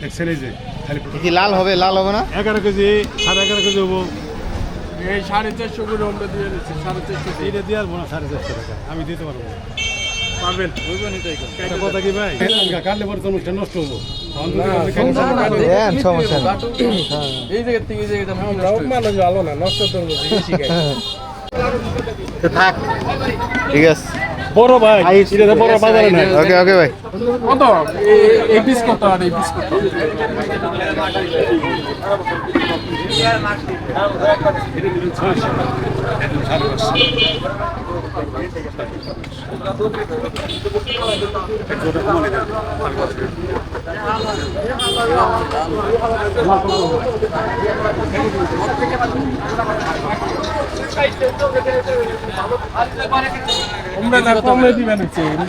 দেখছেন এই যে কি লাল হবে? লাল হবে না? এগারো কেজি সাড়ে এগারো কেজি হব। এই সাড়ে চারশো করে আমরা দিয়ে দিচ্ছি সাড়ে চারশো এইটা দিয়ে আসব না সাড়ে চারশো টাকা? আমি দিতে পারব। পারবেন? কথা কি ভাই? কাটলে পরে অনুষ্ঠান নষ্ট হব। দেন সমস্যা নেই। এই জায়গা থেকে এই জায়গাটা আমরাও মানুষ ভালো না নষ্ট করব বেশি খাই। থাক ঠিক আছে। বড় ভাই এটা তো বড় বাজারে নাই। ওকে ওকে ভাই কত? এই- পিস কত আর এই পিস কত না কমে দিবেন হচ্ছে এটা?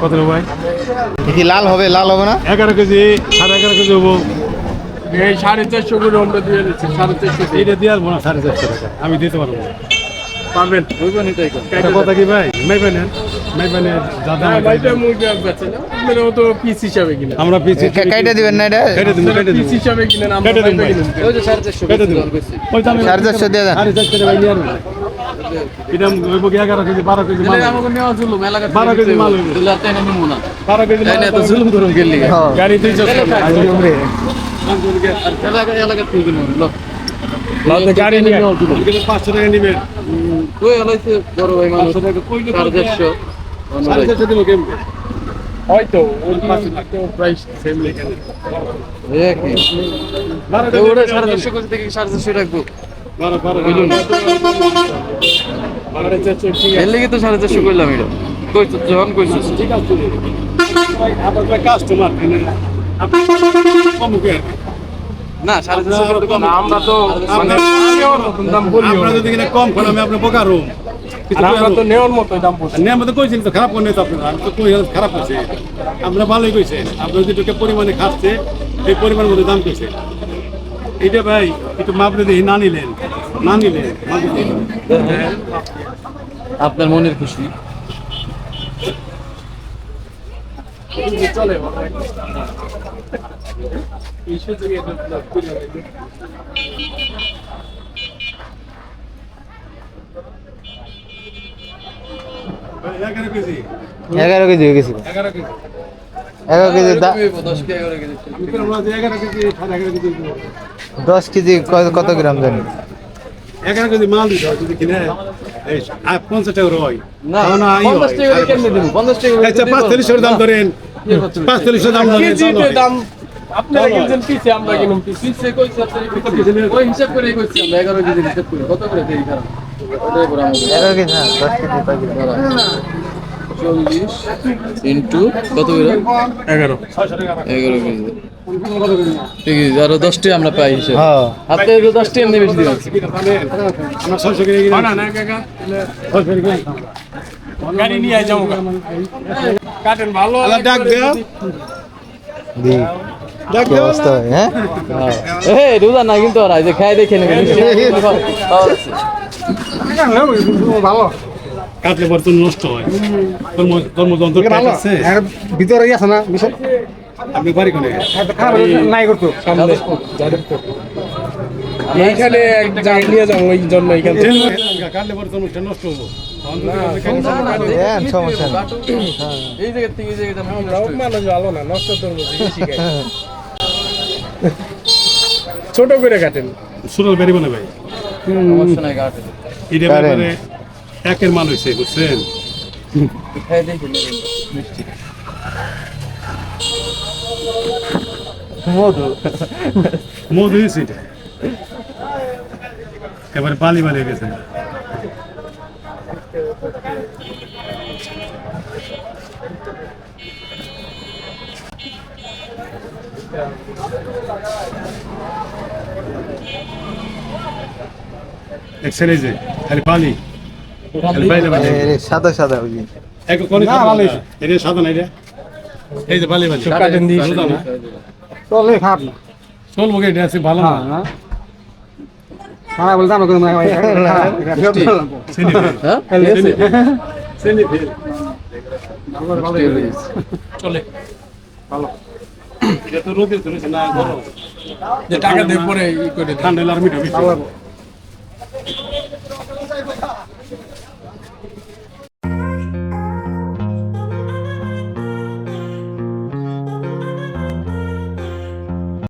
কত ভাই? কি লাল হবে লাল হবে না? এগারো কেজি সাড়ে এগারো কেজি হব এই সাড়ে চারশো করে আমরা দিয়ে দিচ্ছি সাড়ে চারশো এইটা দিয়ে আসব না সাড়ে চারশো টাকা। আমি দিতে পারব না। পারবেন। কথা কি ভাই? নেন যা দাম হ্যাঁ, ভাইটা মুরগি বেচে না? আপনারা তো পিস হিসাবে কিনেন। আমরা পিছিয়ে কাইটা দিবেন না এটা? কেটে দিন কেটে দিন পিস হিসাবে কিনেন আমরা কেটে দিন ভাইটা ভাই। কিনেন কেটে দিন ওই দামে সাড়ে চারশো দিয়ে দেন। সাড়ে চারশো টাকা নিয়ে আসব এটা হইব কি এগারো কেজি বারো কেজি মাল আমাকে নেওয়া জুলুম এলাকা বারো কেজি মাল হইবো। বারো কেজি মাল তো জুলুম করুন গেলি। হ্যাঁ। গাড়ি তুই চল এলাকা গাড়ি নিয়ে পাঁচশো টাকা নিবেন। কই হলাইছে বড় ভাই মানুষ। পাঁচশো টাকা। কইলে সাড়ে চারশো। সাড়ে চারশো দিব কেমন? হয়তো ওই প্রাইস সেম এখানে। একই। তো ওটা সাড়ে চারশো করে থেকে সাড়ে চারশো রাখব। বারো বারো বুঝুন সাড়ে চারশো ঠিক আছে। এর লেগে তো সাড়ে চারশো করলাম এটা। কইছো যখন কইছো। ঠিক আছে। আপনার কাস্টমার আপনি কম কে। না সাড়ে কম। আমরা তো মানে আপনারা যদি কম করেন আমি আপনার বোকা রুম। আমরা তো নেওয়ার মতো দাম বলছি নিয়ম তো কইছেন তো খারাপ করে তো আপনারা। আমি তো কই খারাপ করছে আপনারা ভালোই কইছে আপনারা যেটুকু পরিমাণে খাচ্ছে এই পরিমাণ মতো দাম কইছে। এইটা ভাই একটু মাপলে দেখি না নিলেন। না নিলেন আপনার মনের খুশি। চলে এগারো কেজি এগারো কেজি হয়ে গেছিল এগারো কেজি এগারো কেজি দশ কেজি কত গ্রাম জানি এগারো কেজি মাল দিতে যদি কিনে পঞ্চাশ টাকা হয় না না ই। পঞ্চাশ টাকা আচ্ছা দিব? পাঁচ তিরিশের দাম ধরেন। পাঁচ তিরিশের দাম ধরেন দাম আপনারা কিনছেন পিছে আমরা কিনুন পিছে। কইছে আপনারা ওই হিসাব করে কইছি আমরা এগারো কেজি হিসাব করে। কত করে এগারো কেজি না দশ কেজি চল্লিশ ইন্টু কত করে? এগারো। এগারো কেজি। ঠিক আছে আরও দশটি আমরা পাই হিসেবে। হ্যাঁ। আপনি তো দশটি এমনি বেশি গাড়ি নিয়ে যাব কাটেন ভালো। ডাক দেও। দি। কি অবস্থা হয়? হ্যাঁ। এই রোজা না কিন্তু আর যে খাই দেখে নেবেন ভালো। কাটলে বর্তন নষ্ট হয়। কর্মযন্ত্র আছে। ভিতরে আছে না বিষয়? আপনি বাড়ি কোনে নাই করতো। এইখানে এক নিয়ে যাব ওই জন্য এইখানে কাটলে বর্তন নষ্ট হব। দেন সমস্যা নেই। এই জায়গা থেকে এই জায়গাটা আমরাও মানুষ ভালো না নষ্ট করব বেশি খাই ছোট করে কাটেন। সুরল বেরিব না ভাই। এটা। ব্যাপারে একের মাল হয়েছে বুঝছেন? খাই মধু। মধু হয়েছে এটা। এবারে বালি বালি গেছে। দেখছেন এই যে খালি পানি সাদা সাদা ওই কোন এটা সাদা না এটা? এই যে বালি বালি চলে খারাপ না চলবো এটা আছে ভালো হ্যাঁ না। না হ্যাঁ। বলতে আমরা কোনো হ্যাঁ চিনি ফেল। চিনি ফেল চলে। ভালো। যে টাকা দিয়ে পরে ই করে ঠান্ডা মিঠা